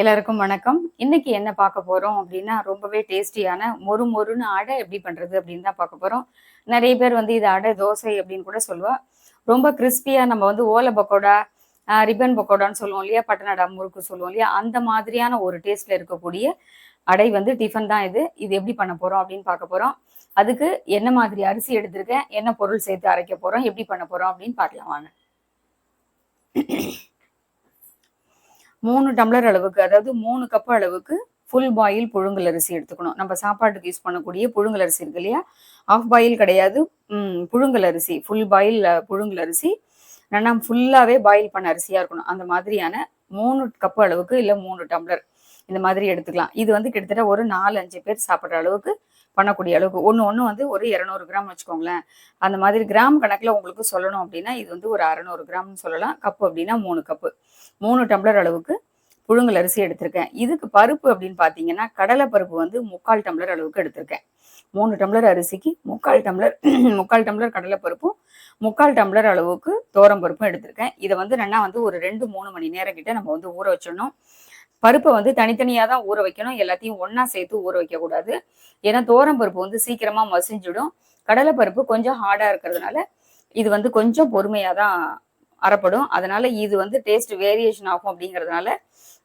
எல்லாருக்கும் வணக்கம். இன்னைக்கு என்ன பார்க்க போறோம் அப்படின்னா ரொம்பவே டேஸ்டியான மொறு மொறுன்னு அடை எப்படி பண்றது அப்படின்னு தான் பார்க்க போறோம். நிறைய பேர் வந்து இது அடை தோசை அப்படின்னு கூட சொல்லுவா. ரொம்ப கிறிஸ்பியா நம்ம வந்து ஓலை பக்கோடா ரிப்பன் பக்கோடான்னு சொல்லுவோம் இல்லையா? பட்டனடா முறுக்கு சொல்லுவோம் இல்லையா? அந்த மாதிரியான ஒரு டேஸ்ட்ல இருக்கக்கூடிய அடை வந்து டிஃபன் தான் இது. இது எப்படி பண்ண போறோம் அப்படின்னு பார்க்க போறோம். அதுக்கு என்ன மாதிரி அரிசி எடுத்திருக்கேன் என்ன பொருள் சேர்த்து அரைக்க போறோம் எப்படி பண்ண போறோம் அப்படின்னு பார்க்கலாம் வாங்க. மூணு டம்ளர் அளவுக்கு அதாவது மூணு கப் அளவுக்கு ஃபுல் பாயில் புழுங்கல் அரிசி எடுத்துக்கணும். நம்ம சாப்பாட்டுக்கு யூஸ் பண்ணக்கூடிய புழுங்கல் அரிசி இருக்கு இல்லையா? ஆஃப் பாயில் கிடையாது. ம், புழுங்கல் அரிசி ஃபுல் பாயில் புழுங்கல் அரிசி. நல்லா ஃபுல்லாகவே பாயில் பண்ண அரிசியாக இருக்கணும். அந்த மாதிரியான மூணு கப் அளவுக்கு இல்லை மூணு டம்ளர். இந்த மாதிரி எடுத்துக்கலாம். இது வந்து கிட்டத்தட்ட ஒரு நாலு அஞ்சு பேர் சாப்பிட்ற அளவுக்கு பண்ணக்கூடிய அளவுக்கு. ஒன்று ஒன்று வந்து ஒரு இரநூறு கிராம் வச்சுக்கோங்களேன். அந்த மாதிரி கிராம் கணக்கில் உங்களுக்கு சொல்லணும் அப்படின்னா இது வந்து ஒரு அறநூறு கிராம்னு சொல்லலாம். கப்பு அப்படின்னா மூணு கப்பு. மூணு டம்ளர் அளவுக்கு புழுங்கல் அரிசி எடுத்திருக்கேன். இதுக்கு பருப்பு அப்படின்னு பார்த்தீங்கன்னா கடலை பருப்பு வந்து முக்கால் டம்ளர் அளவுக்கு எடுத்திருக்கேன். மூணு டம்ளர் அரிசிக்கு முக்கால் டம்ளர் முக்கால் டம்ளர் கடலை பருப்பும் முக்கால் டம்ளர் அளவுக்கு தோரம் பருப்பும் எடுத்திருக்கேன். இதை வந்து நல்லா வந்து ஒரு ரெண்டு மூணு மணி நேரம் கிட்ட நம்ம வந்து ஊற வச்சிடணும். பருப்பை வந்து தனித்தனியாக தான் ஊற வைக்கணும். எல்லாத்தையும் ஒன்றா சேர்த்து ஊற வைக்கக்கூடாது. ஏன்னா தோரம் பருப்பு வந்து சீக்கிரமா மசிஞ்சிடும். கடலைப்பருப்பு கொஞ்சம் ஹார்டாக இருக்கிறதுனால இது வந்து கொஞ்சம் பொறுமையாக தான் அறப்படும். அதனால இது வந்து டேஸ்ட் வேரியேஷன் ஆகும் அப்படிங்கிறதுனால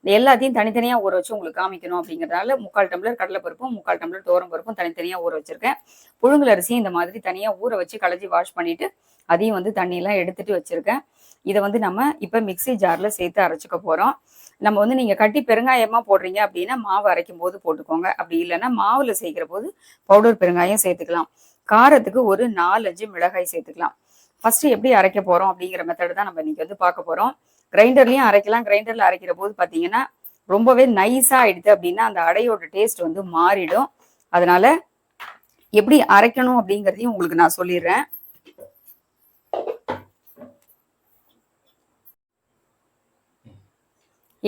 எல்லாத்தையும் தனித்தனியாக ஊற வச்சு உங்களுக்கு காமிக்கணும் அப்படிங்கிறதுனால முக்கால் டம்ளர் கடலைப்பருப்பும் முக்கால் டம்ளர் தோரம் பருப்பும் தனித்தனியாக ஊற வச்சிருக்கேன். புழுங்கல் அரிசியும் இந்த மாதிரி தனியாக ஊற வச்சு களைஞ்சி வாஷ் பண்ணிட்டு அதையும் வந்து தண்ணியெல்லாம் எடுத்துட்டு வச்சிருக்கேன். இதை வந்து நம்ம இப்போ மிக்ஸி ஜாரில் சேர்த்து அரைச்சிக்க போகிறோம் நம்ம வந்து நீங்கள் கட்டி பெருங்காயமாக போடுறீங்க அப்படின்னா மாவு அரைக்கும் போது போட்டுக்கோங்க. அப்படி இல்லைன்னா மாவில் சேர்க்கிற போது பவுடர் பெருங்காயம் சேர்த்துக்கலாம். காரத்துக்கு ஒரு நாலஞ்சு மிளகாய் சேர்த்துக்கலாம். ஃபர்ஸ்ட் எப்படி அரைக்க போறோம் அப்படிங்கிற மெத்தட் தான் நம்ம இன்றைக்கி வந்து பார்க்க போறோம். கிரைண்டர்லயும் அரைக்கலாம். கிரைண்டர்ல அரைக்கிற போது பாத்தீங்கன்னா ரொம்பவே நைஸா ஆயிடுது அப்படின்னா அந்த அடையோட டேஸ்ட் வந்து மாறிடும். அதனால எப்படி அரைக்கணும் அப்படிங்கிறதையும் உங்களுக்கு நான் சொல்லிடுறேன்.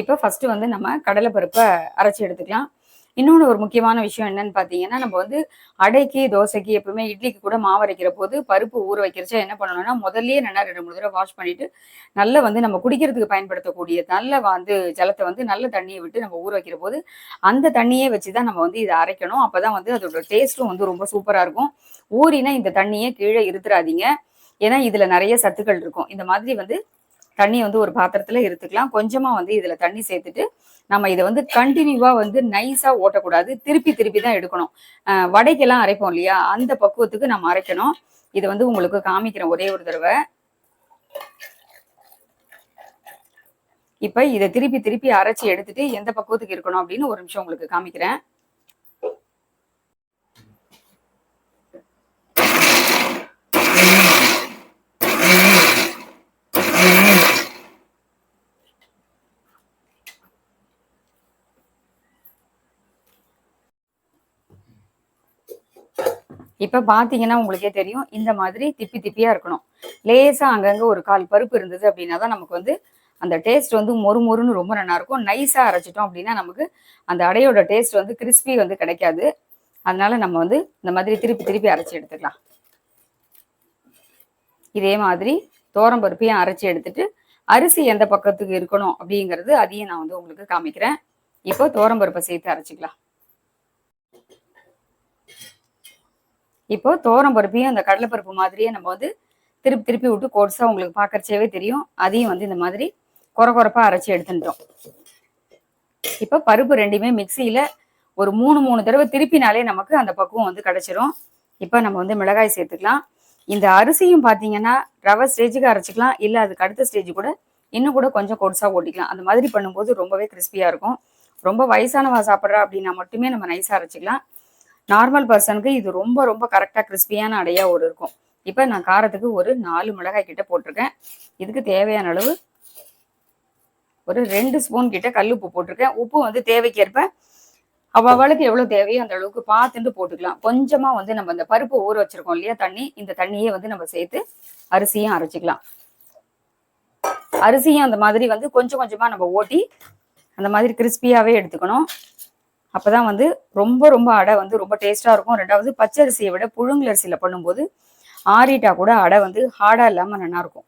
இப்போ ஃபர்ஸ்ட் வந்து நம்ம கடலைப்பருப்பை அரைச்சி எடுத்துக்கலாம். இன்னொன்று ஒரு முக்கியமான விஷயம் என்னன்னு பார்த்தீங்கன்னா நம்ம வந்து அடைக்கு தோசைக்கு எப்பவுமே இட்லிக்கு கூட மாவு அரைக்கிற போது பருப்பு ஊற வைக்கிறச்சா என்ன பண்ணணும்னா முதல்லயே நல்லா ரெண்டு மூணு தடவை வாஷ் பண்ணிட்டு நல்லா வந்து நம்ம குடிக்கிறதுக்கு பயன்படுத்தக்கூடிய நல்ல வந்து ஜலத்தை வந்து நல்ல தண்ணியை விட்டு நம்ம ஊற வைக்கிற போது அந்த தண்ணியே வச்சு தான் நம்ம வந்து இதை அரைக்கணும். அப்பதான் வந்து அதோட டேஸ்ட்டும் வந்து ரொம்ப சூப்பரா இருக்கும். ஊறினா இந்த தண்ணியை கீழே இருத்துறாதீங்க. ஏன்னா இதுல நிறைய சத்துக்கள் இருக்கும். இந்த மாதிரி வந்து தண்ணி வந்து ஒரு பாத்திரத்துல எடுத்துக்கலாம். கொஞ்சமா வந்து இதுல தண்ணி சேர்த்துட்டு நம்ம இதை வந்து கண்டினியூவா வந்து நைஸா ஓட்டக்கூடாது. திருப்பி திருப்பி தான் எடுக்கணும். வடைக்கெல்லாம் அரைப்போம் இல்லையா? அந்த பக்குவத்துக்கு நம்ம அரைக்கணும். இதை வந்து உங்களுக்கு காமிக்கிறேன் ஒரே ஒரு தடவை. இப்ப இதை திருப்பி திருப்பி அரைச்சி எடுத்துட்டு எந்த பக்குவத்துக்கு இருக்கணும் அப்படின்னு ஒரு நிமிஷம் உங்களுக்கு காமிக்கிறேன். இப்ப பாத்தீங்கன்னா உங்களுக்கே தெரியும் இந்த மாதிரி திப்பி திப்பியா இருக்கணும். லேசா அங்கங்க ஒரு கால் பருப்பு இருந்தது அப்படின்னா தான் நமக்கு வந்து அந்த டேஸ்ட் வந்து மொறு மொறுன்னு ரொம்ப நல்லா இருக்கும். நைஸா அரைச்சிட்டோம் அப்படின்னா நமக்கு அந்த அடையோட டேஸ்ட் வந்து கிறிஸ்பி வந்து கிடைக்காது. அதனால நம்ம வந்து இந்த மாதிரி திருப்பி திருப்பி அரைச்சி எடுத்துக்கலாம். இதே மாதிரி தோரம் பருப்பையும் அரைச்சி எடுத்துட்டு அரிசி எந்த பக்கத்துக்கு இருக்கணும் அப்படிங்கிறது அதையும் நான் வந்து உங்களுக்கு காமிக்கிறேன். இப்போ தோரம் பருப்பை சேர்த்து அரைச்சிக்கலாம். இப்போ தோரம் பருப்பையும் அந்த கடலைப்பருப்பு மாதிரியே நம்ம வந்து திருப்பி திருப்பி விட்டு கோர்ஸா உங்களுக்கு பார்க்கறச்சேவே தெரியும். அதையும் வந்து இந்த மாதிரி குறை குறைப்பா அரைச்சி எடுத்துட்டோம் இப்போ பருப்பு ரெண்டுமே மிக்சியில ஒரு மூணு மூணு தடவை திருப்பினாலே நமக்கு அந்த பக்குவம் வந்து கிடைச்சிரும். இப்போ நம்ம வந்து மிளகாய் சேர்த்துக்கலாம். இந்த அரிசியும் பார்த்தீங்கன்னா ரவை ஸ்டேஜுக்கு அரைச்சிக்கலாம். இல்லை அதுக்கு அடுத்த ஸ்டேஜ் கூட இன்னும் கூட கொஞ்சம் கொடிசா ஓட்டிக்கலாம். அந்த மாதிரி பண்ணும்போது ரொம்பவே கிறிஸ்பியா இருக்கும். ரொம்ப வயசானவா சாப்பிட்றா அப்படின்னா மட்டுமே நம்ம நைஸாக அரைச்சிக்கலாம். நார்மல் பர்சனுக்கு இது ரொம்ப ரொம்ப கரெக்டாக கிறிஸ்பியான அடையா ஒரு இருக்கும். இப்போ நான் காரத்துக்கு ஒரு நாலு மிளகாய் கிட்ட போட்டிருக்கேன். இதுக்கு தேவையான அளவு ஒரு ரெண்டு ஸ்பூன் கிட்ட கல் உப்பு போட்டிருக்கேன். உப்பு வந்து தேவைக்கேற்ப அவளுக்கு எவ்வளவு தேவையோ அந்த அளவுக்கு பார்த்துட்டு போட்டுக்கலாம். கொஞ்சமா வந்து நம்ம இந்த பருப்பு ஊற வச்சிருக்கோம் இல்லையா தண்ணி? இந்த தண்ணியே வந்து நம்ம சேர்த்து அரிசியும் அரைச்சிக்கலாம். அரிசியும் அந்த மாதிரி வந்து கொஞ்சம் கொஞ்சமா நம்ம ஓட்டி அந்த மாதிரி கிறிஸ்பியாகவே எடுத்துக்கணும். அப்போதான் வந்து ரொம்ப ரொம்ப அடை வந்து ரொம்ப டேஸ்ட்டாக இருக்கும். ரெண்டாவது பச்சரிசியை விட புழுங்கல் அரிசியில பண்ணும்போது ஆறிட்டா கூட அடை வந்து ஹார்டாக இல்லாமல் நல்லாயிருக்கும்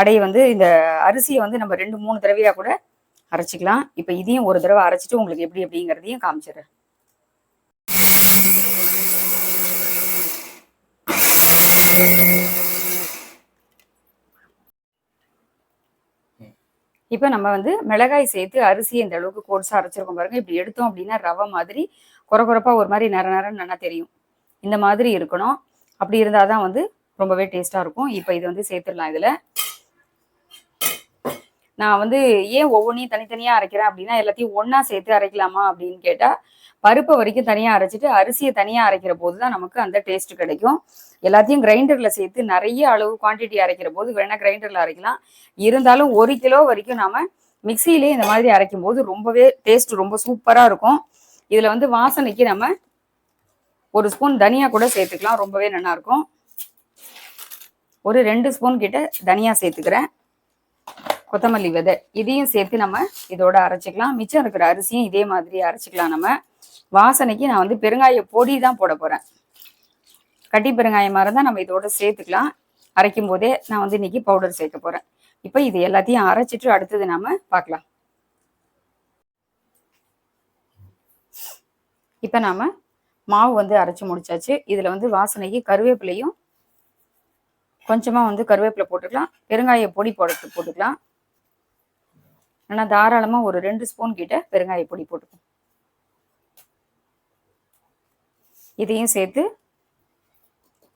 அடையை வந்து இந்த அரிசியை வந்து நம்ம ரெண்டு மூணு தடவையா கூட அரைச்சிக்கலாம். இப்போ இதையும் ஒரு தடவை அரைச்சிட்டு உங்களுக்கு எப்படி அப்படிங்கிறதையும் காமிச்சிடுறேன். இப்போ நம்ம வந்து மிளகாய் சேர்த்து அரிசி இந்த அளவுக்கு கோட்ஸாக அரைச்சிருக்கோம் பாருங்க. இப்படி எடுத்தோம் அப்படின்னா ரவை மாதிரி குறை குறைப்பாக ஒரு மாதிரி நர நேரம் நல்லா தெரியும். இந்த மாதிரி இருக்கணும். அப்படி இருந்தால் தான் வந்து ரொம்பவே டேஸ்ட்டாக இருக்கும். இப்போ இது வந்து சேர்த்துடலாம் இதில். நான் வந்து ஏன் ஒவ்வொன்றையும் தனித்தனியாக அரைக்கிறேன்? அப்படின்னா எல்லாத்தையும் ஒன்றா சேர்த்து அரைக்கலாமா அப்படின்னு கேட்டால் பருப்பை வரைக்கும் தனியாக அரைச்சிட்டு அரிசியை தனியாக அரைக்கிற போது தான் நமக்கு அந்த டேஸ்ட் கிடைக்கும். எல்லாத்தையும் கிரைண்டரில் சேர்த்து நிறைய அளவு குவான்டிட்டி அரைக்கிற போது வேணால் கிரைண்டரில் அரைக்கலாம். இருந்தாலும் ஒரு கிலோ வரைக்கும் நாம் மிக்சியிலே இந்த மாதிரி அரைக்கும் போது ரொம்பவே டேஸ்ட் ரொம்ப சூப்பராக இருக்கும். இதில் வந்து வாசனைக்கு நம்ம ஒரு ஸ்பூன் தனியா கூட சேர்த்துக்கலாம். ரொம்பவே நல்லாயிருக்கும் ஒரு ரெண்டு ஸ்பூன் கிட்ட தனியா சேர்த்துக்கிறேன். கொத்தமல்லி விதை இதையும் சேர்த்து நம்ம இதோட அரைச்சிக்கலாம். மிச்சம் இருக்கிற அரிசியும் இதே மாதிரி அரைச்சிக்கலாம் நம்ம. வாசனைக்கு நான் வந்து பெருங்காய பொடி தான் போட போறேன். கட்டி பெருங்காயமாக இருந்தால் நம்ம இதோட சேர்த்துக்கலாம். அரைக்கும் போதே நான் வந்து இன்னைக்கு பவுடர் சேர்க்க போறேன். இப்போ இது எல்லாத்தையும் அரைச்சிட்டு அடுத்தது நாம பார்க்கலாம். இப்போ நாம மாவு வந்து அரைச்சி முடிச்சாச்சு. இதில் வந்து வாசனைக்கு கருவேப்பிலையும் கொஞ்சமாக வந்து கருவேப்பிலை போட்டுக்கலாம். பெருங்காய பொடி போட போட்டுக்கலாம். ஆனால் தாராளமாக ஒரு ரெண்டு ஸ்பூன் கிட்ட பெருங்காய பொடி போட்டுக்கும் இதையும் சேர்த்து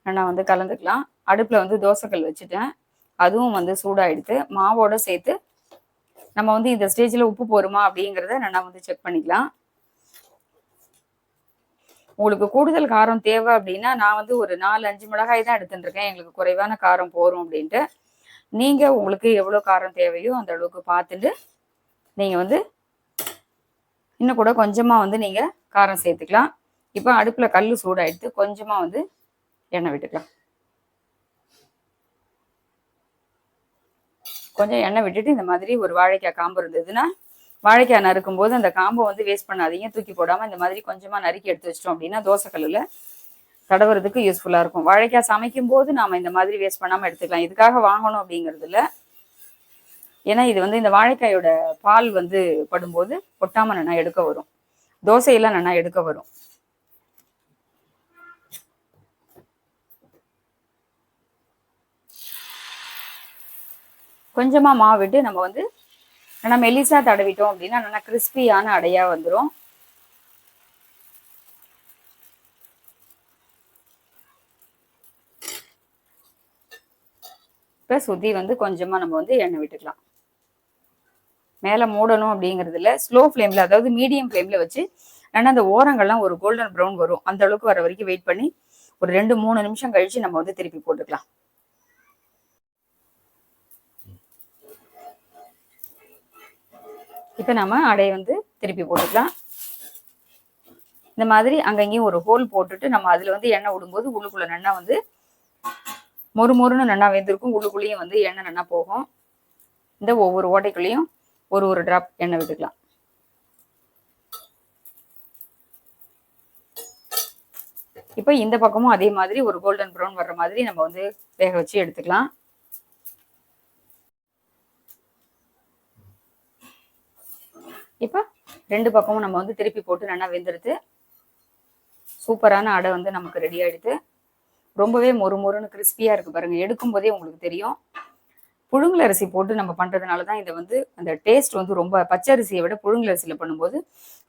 நான் வந்து கலந்துக்கலாம். அடுப்பில் வந்து தோசைக்கல் வச்சுட்டேன். அதுவும் வந்து சூடாகிடுது மாவோட சேர்த்து நம்ம வந்து இந்த ஸ்டேஜில் உப்பு போருமா அப்படிங்கிறத நான் வந்து செக் பண்ணிக்கலாம். உங்களுக்கு கூடுதல் காரம் தேவை அப்படின்னா நான் வந்து ஒரு நாலு அஞ்சு மிளகாய் தான் எடுத்துட்டுருக்கேன் எங்களுக்கு குறைவான காரம் போரும் அப்படின்ட்டு. நீங்கள் உங்களுக்கு எவ்வளோ காரம் தேவையோ அந்த அளவுக்கு பார்த்துட்டு நீங்கள் வந்து இன்னும் கூட கொஞ்சமாக வந்து நீங்கள் காரம் சேர்த்துக்கலாம். இப்போ அடுப்பில் கல் சூடாயிட்டு கொஞ்சமாக வந்து எண்ணெய் விட்டுக்கலாம். கொஞ்சம் எண்ணெய் விட்டுட்டு இந்த மாதிரி ஒரு வாழைக்காய் காம்பு இருந்ததுன்னா வாழைக்காய் நறுக்கும் போது அந்த காம்பை வந்து வேஸ்ட் பண்ணாதீங்க. தூக்கி போடாமல் இந்த மாதிரி கொஞ்சமாக நறுக்கி எடுத்து வச்சிட்டோம் அப்படின்னா தோசைக்கல்லில் தடவுறதுக்கு யூஸ்ஃபுல்லாக இருக்கும். வாழைக்காய் சமைக்கும் போது நாம் இந்த மாதிரி வேஸ்ட் பண்ணாமல் எடுத்துக்கலாம். இதுக்காக வாங்கணும் அப்படிங்கிறதுல ஏன்னா இது வந்து இந்த வாழைக்காயோட பால் வந்து படும்போது ஒட்டாமல் நல்லா எடுக்க வரும். தோசையெல்லாம் நல்லா எடுக்க வரும். கொஞ்சமாக மாவு விட்டு நம்ம வந்து நல்லா மெலிசா தடவிட்டோம் அப்படின்னா நல்லா கிறிஸ்பியான அடையா வந்துடும் இப்போ சுத்தி வந்து கொஞ்சமாக நம்ம வந்து எண்ணெய் விட்டுக்கலாம். மேலே மூடணும் அப்படிங்கிறதுல ஸ்லோ ஃப்ளேமில் அதாவது மீடியம் ஃப்ளேமில் வச்சு ஆனால் அந்த ஓரங்கள்லாம் ஒரு கோல்டன் ப்ரௌன் வரும். அந்த அளவுக்கு வர வரைக்கும் வெயிட் பண்ணி ஒரு ரெண்டு மூணு நிமிஷம் கழிச்சு நம்ம வந்து திருப்பி போட்டுக்கலாம். இப்போ நம்ம அடையை வந்து திருப்பி போட்டுக்கலாம். இந்த மாதிரி அங்கங்கேயும் ஒரு ஹோல் போட்டுட்டு நம்ம அதில் வந்து எண்ணெய் விடும்போது உள்ளுக்குள்ள நல்லா வந்து மொறு மொறுன்னு நல்லா வெந்திருக்கும். உள்ளுக்குள்ளேயும் வந்து எண்ணெய் நல்லா போகும். இந்த ஒவ்வொரு ஓட்டைக்குள்ளேயும் ஒரு ஒரு ட்ராப் எண்ணெய் விட்டுக்கலாம். இப்போ இந்த பக்கமும் அதே மாதிரி ஒரு கோல்டன் ப்ரௌன் வர்ற மாதிரி நம்ம வந்து வேக வச்சு எடுத்துக்கலாம். இப்போ ரெண்டு பக்கமும் நம்ம வந்து திருப்பி போட்டு நல்லா வெந்துடுது சூப்பரான அடை வந்து நமக்கு ரெடி ஆகிடுது ரொம்பவே மொறு மொறுன்னு கிறிஸ்பியாக இருக்குது பாருங்கள் எடுக்கும் போதே உங்களுக்கு தெரியும். புழுங்கல் அரிசி போட்டு நம்ம பண்ணுறதுனால தான் இதை வந்து அந்த டேஸ்ட் வந்து ரொம்ப பச்சை அரிசியை விட புழுங்கல் அரிசியில் பண்ணும்போது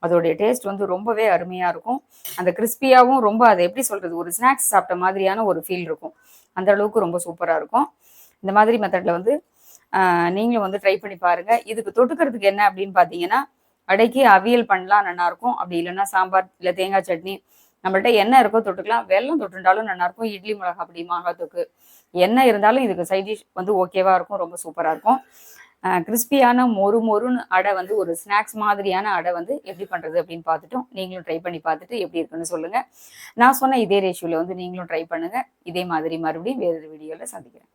அதோடைய டேஸ்ட் வந்து ரொம்பவே அருமையாக இருக்கும். அந்த கிறிஸ்பியாகவும் ரொம்ப அதை எப்படி சொல்கிறது ஒரு ஸ்நாக்ஸ் சாப்பிட்ட மாதிரியான ஒரு ஃபீல் இருக்கும். அந்த அளவுக்கு ரொம்ப சூப்பராக இருக்கும். இந்த மாதிரி மெத்தடில் வந்து நீங்களும் வந்து ட்ரை பண்ணி பாருங்கள் இதுக்கு தொட்டுக்கிறதுக்கு என்ன அப்படின்னு பார்த்தீங்கன்னா அடைக்கி அவியல் பண்ணலாம் நல்லாயிருக்கும் அப்படி இல்லைன்னா சாம்பார் இல்லை தேங்காய் சட்னி நம்மள்ட்ட என்ன இருக்கோ தொட்டுக்கலாம். வெள்ளம் தொட்டுண்டாலும் நல்லாயிருக்கும் இட்லி மிளகா அப்படி மாங்காத்துக்கு என்ன இருந்தாலும் இதுக்கு சைட் டிஷ் வந்து ஓகேவாக இருக்கும். ரொம்ப சூப்பராக இருக்கும். கிறிஸ்பியான மொறு மொறுன்னு அடை வந்து ஒரு ஸ்நாக்ஸ் மாதிரியான அடை வந்து எப்படி பண்ணுறது அப்படின்னு பார்த்துட்டோம். நீங்களும் ட்ரை பண்ணி பார்த்துட்டு எப்படி இருக்குன்னு சொல்லுங்கள் நான் சொன்ன இதே ரேஷியோவில் வந்து நீங்களும் ட்ரை பண்ணுங்கள் இதே மாதிரி மறுபடியும் வேறு வீடியோவில் சந்திக்கிறேன்.